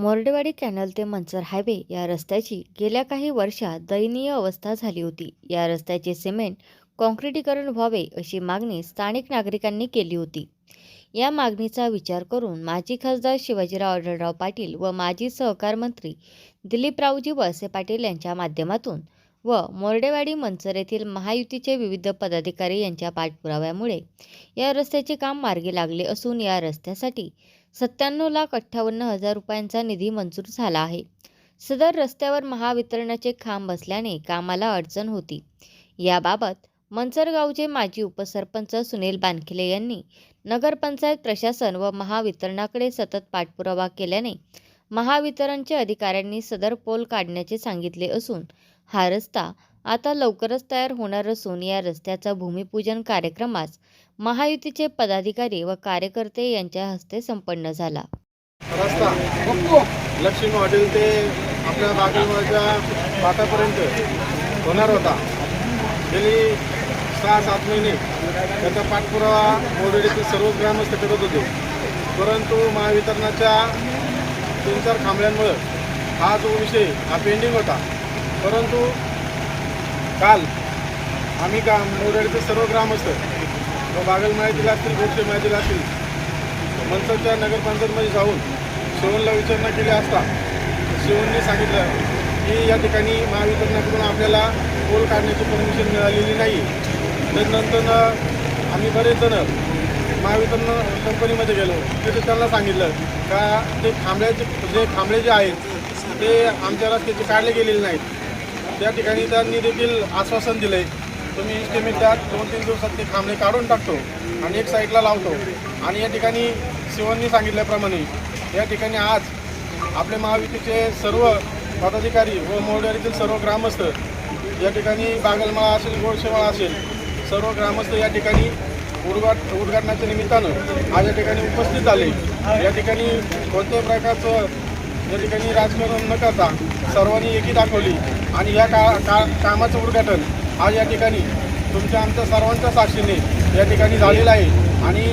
मोर्डेवाडी canal ते Manchar highway या रस्त्याची गेल्या काही वर्षात दयनीय अवस्था झाली होती. या रस्त्याचे सिमेंट काँक्रिटीकरण व्हावे अशी मागणी स्थानिक नागरिकांनी केली होती. या मागणीचा विचार करून माजी खासदार शिवाजीराव आढळराव पाटील व माजी सहकार मंत्री दिलीपरावजी वळसे पाटील यांच्या माध्यमातून व मोर्डेवाडी मंचर येथील महायुतीचे विविध पदाधिकारी यांच्या पाठपुराव्यामुळे या रस्त्याचे काम मार्गी लागले असून या रस्त्यासाठी सत्त्याण्णव लाख अठ्ठावन्न हजार रुपयांचा निधी मंजूर झाला आहे. सदर रस्त्यावर महावितरणाचे खांब असल्याने कामाला अडचण होती. याबाबत मंचरगावचे माजी उपसरपंच सुनील बानखिले यांनी नगरपंचायत प्रशासन व महावितरणाकडे सतत पाठपुरावा केल्याने महावितरणचे अधिकाऱ्यांनी सदर पोल काढण्याचे सांगितले असून हा रस्ता आता लवकरच तयार होणार असून या रस्त्याचा भूमिपूजन कार्यक्रमास महायुतीचे पदाधिकारी व कार्यकर्ते यांच्या हस्ते संपन्न झाला. रस्ता. लक्ष्मी हॉटेल ते आपल्या बागेच्या पाटापर्यंत होणार होता. गेली सहा सात महिने त्याचा पाठपुरावा मोडवडीतील सर्व ग्रामस्थ करत होते. परंतु महावितरणाच्या तीन चार खांबळ्यांमुळं हा जो विषय हा पेंडिंग होता. परंतु काल आम्ही का मोडवडीचे सर्व ग्रामस्थ व बागलमाळ्यातील असतील गोष्टी माळ्यातील असतील मनसरच्या नगरपंचायतमध्ये जाऊन शिवनला विचारणा केली असता शिवनने सांगितलं की या ठिकाणी महावितरणाकडून आपल्याला पोल काढण्याची परमिशन मिळालेली नाही. त्यानंतर आम्ही बरेच जण महावितरण कंपनीमध्ये गेलो. तिथे त्यांना सांगितलं का ते खांबळ्याचे जे खांबळे जे आहेत ते आमच्या रस्त्याचे काढले गेलेले नाहीत. त्या ठिकाणी त्यांनी देखील आश्वासन दिले. तुम्ही इस्टिमेट त्यात दोन तीन दिवसात ते खांबळे काढून टाकतो आणि एक साईडला लावतो. आणि या ठिकाणी शिवांनी सांगितल्याप्रमाणे या ठिकाणी आज आपले महाविकेचे सर्व पदाधिकारी व मोरडेरीतील सर्व ग्रामस्थ या ठिकाणी बागलमाळा असेल गोडशेवाळा असेल सर्व ग्रामस्थ या ठिकाणी उद्घाट उद्घाटनाच्या निमित्तानं आज या ठिकाणी उपस्थित झाले. या ठिकाणी कोणत्याही प्रकारचं या ठिकाणी राजकारण न करता सर्वांनी एकी दाखवली आणि या का, का कामाचं उद्घाटन आज या ठिकाणी तुमच्या आमच्या सर्वांच्या साक्षीने या ठिकाणी झालेलं आहे. आणि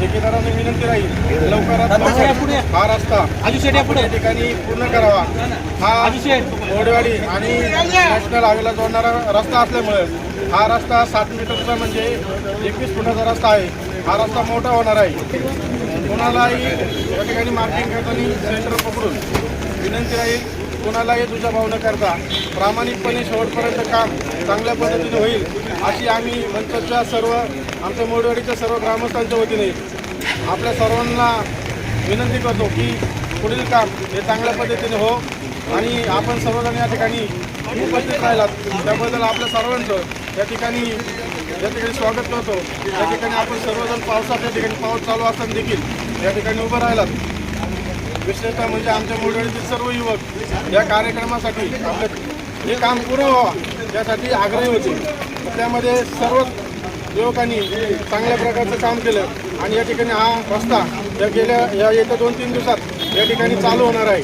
ठेकेदारांना विनंती राहील लवकरात लवकर हा रस्ता या ठिकाणी पूर्ण करावा. हा मोडेवाडी आणि नॅशनल हायवेला जोडणारा रस्ता असल्यामुळे हा रस्ता सात मीटरचा म्हणजे एकवीस फुटाचा रस्ता आहे. हा रस्ता मोठा होणार आहे. कोणालाही या ठिकाणी मार्किंग करताना सेंटर पकडून विनंती राहील कोणालाही दुजाभाव न करता प्रामाणिकपणे शेवटपर्यंत काम चांगल्या पद्धतीने होईल अशी आम्ही मंचच्या सर्व आमच्या मोडवाडीच्या सर्व ग्रामस्थांच्या वतीने आपल्या सर्वांना विनंती करतो की पुढील काम हे चांगल्या पद्धतीने हो आणि आपण सर्वजण या ठिकाणी उपस्थित राहिलात. त्याबद्दल आपल्या सर्वांचं या ठिकाणी या ठिकाणी स्वागत करतो या ठिकाणी आपण सर्वजण पावसात या ठिकाणी पाऊस चालू असताना देखील या ठिकाणी उभं राहिलात. विशेषतः म्हणजे आमच्या मोडवडीतील सर्व युवक या कार्यक्रमासाठी हे काम पूर्ण व्हावं यासाठी आग्रही होते. त्यामध्ये सर्व युवकांनी चांगल्या प्रकारचं काम केलं आणि या ठिकाणी हा रस्ता या गेल्या या येत्या दोन तीन दिवसात या ठिकाणी चालू होणार आहे.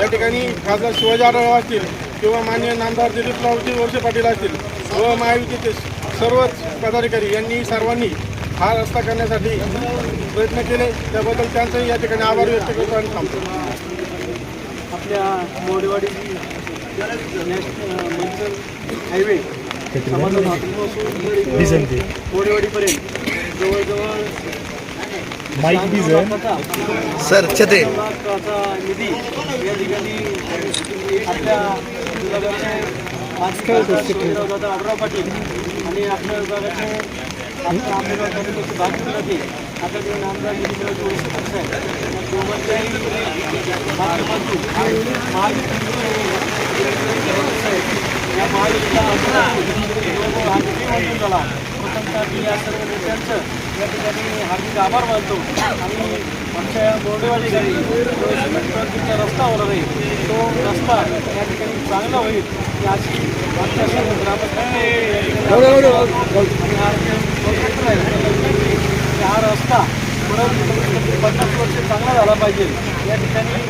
या ठिकाणी खासदार शिवाजी आढळराव असतील किंवा मान्य नामदार दिलीपरावजी वर्षे पाटील असतील व महायुतीचे सर्वच पदाधिकारी यांनी सर्वांनी हा रस्ता करण्यासाठी प्रयत्न केले. त्याबद्दल त्यांचाही या ठिकाणी आभार व्यक्त करतो आणि थांबतो. आपल्या मोडेवाडी मंचर हायवे मोडेवाडीपर्यंत जवळजवळ सर छते लाखाचा निधी या ठिकाणी आपल्या आढराव पाटील आणि आपल्या विभागाचे आपल्या आंबेगाव तालुक्याचे भाजपमध्ये आदरणीय आमदार दिलीपराव जोशी पक्षात या दोघांच्याही माध्यमातून महायुती या महायुतीला जवळजवळ हा या सर्व नेत्यांचं या ठिकाणी हार्दिक आभार मानतो. आणि आमच्या बोर्डेवाडी घरी जो सिमेंट रस्ता होणार आहे तो रस्ता या ठिकाणी चांगला होईल ही अशी आमच्या सर्व ग्रामस्थांनी हा रस्ता परत पन्नास वर्ष चांगला झाला पाहिजे. या ठिकाणी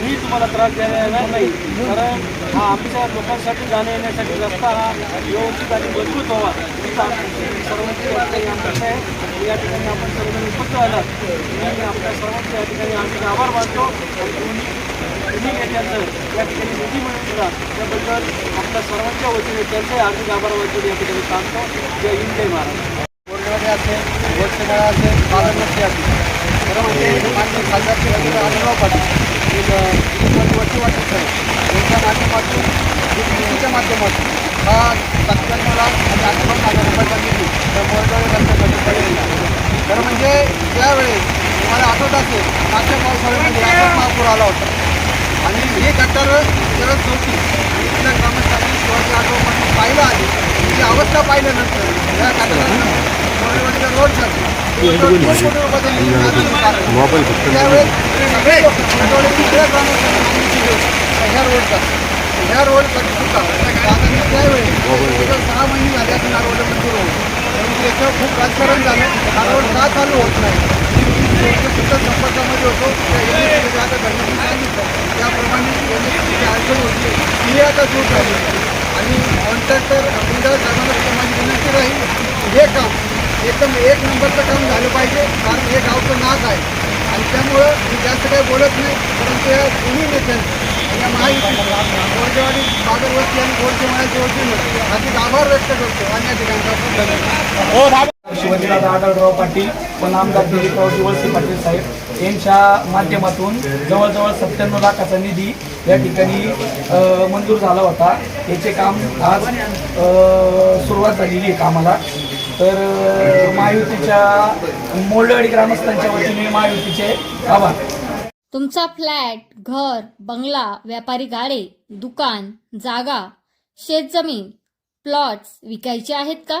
कुणीही तुम्हाला त्रास द्यायला येणार नाही. कारण हा आमच्या लोकांसाठी जाण्या येण्यासाठी रस्ता हा व्यवस्थित आणि मजबूत व्हावा सर्वांची या आहे. या ठिकाणी आपण सर्वजण उपस्थित आलात आणि आपल्या सर्वांचे या ठिकाणी आमचे आभार मानतो. आणि दोन्ही दोन्ही नेत्यांचं या ठिकाणी निधी मिळवून दिला त्याबद्दल आपल्या सर्वांच्या वतीने त्यांचे आर्थिक आभार मानतो. या ठिकाणी सांगतो जय हिंद जय महाराज गोरगडे असेल गोरसेमेळा असेल बालनमस्ती असेल खरं म्हणजे मागचे खासदारचे अनुभव पाटील. एक वरती वाटत आहे त्यांच्या माध्यमातून निधीच्या माध्यमातून हा सत्त्याण्णव लाख आणि अठ्ठावन्न माझ्या रुपयाचा निधी त्या मोरगाव रस्त्यासाठी पडलेला खरं म्हणजे त्यावेळेस तुम्हाला आठवत असेल मागच्या पावसाळ्यामध्ये महापूर आला होता. आणि ही गटार गरज होती आणि इथल्या ग्रामस्थांनी शिवाजी आठवण पाहिलं आधी ही अवस्था पाहिल्यानंतर या मोरेवाडीला रोड झाली. त्यावेळेस ग्रामस्थांनी होती. ह्या रोडचा ह्या रोडसाठी सुद्धा सहा महिने झाले असेल हा रोड मंजूर होऊन. परंतु याच्यावर खूप राजकारण झालं. हा रोड का चालू होत नाही सुद्धा संपर्कामध्ये होतो त्या एनएससीमध्ये आता घरण्याची सांगितलं त्याप्रमाणे एनएससीची अडचण होती ती आता दूर झाली आणि कॉन्ट्रॅक्टर आपल्याला सर्वांना माझी विनंती राहील हे काम एकदम एक नंबरचं काम झालं पाहिजे कारण हे गावचं नाक आहे. आणि त्यामुळं मी जास्त काही बोलत नाही परंतु या दोन्ही नेत्यांनी या महायुती गोरजेवाडी बागरवस्ती आणि गोरजेवाड्याच्या वतीनं अधिक आभार व्यक्त करतो. अन्य या ठिकाणचा खूप धन्यवाद आढळराव पाटील व आमदार दिलीपराव वळसे पाटील साहेब यांच्या माध्यमातून जवळजवळ सत्त्याण्णव लाखाचा निधी या ठिकाणी मंजूर झाला होता. याचे काम आज सुरुवात झालेली आहे कामाला. तर महायुतीच्या मोलवाडी ग्रामस्थांच्या वतीने महायुतीचे आभार. तुमचा फ्लॅट घर बंगला व्यापारी गाडे दुकान जागा शेतजमीन प्लॉट्स विकायचे आहेत का?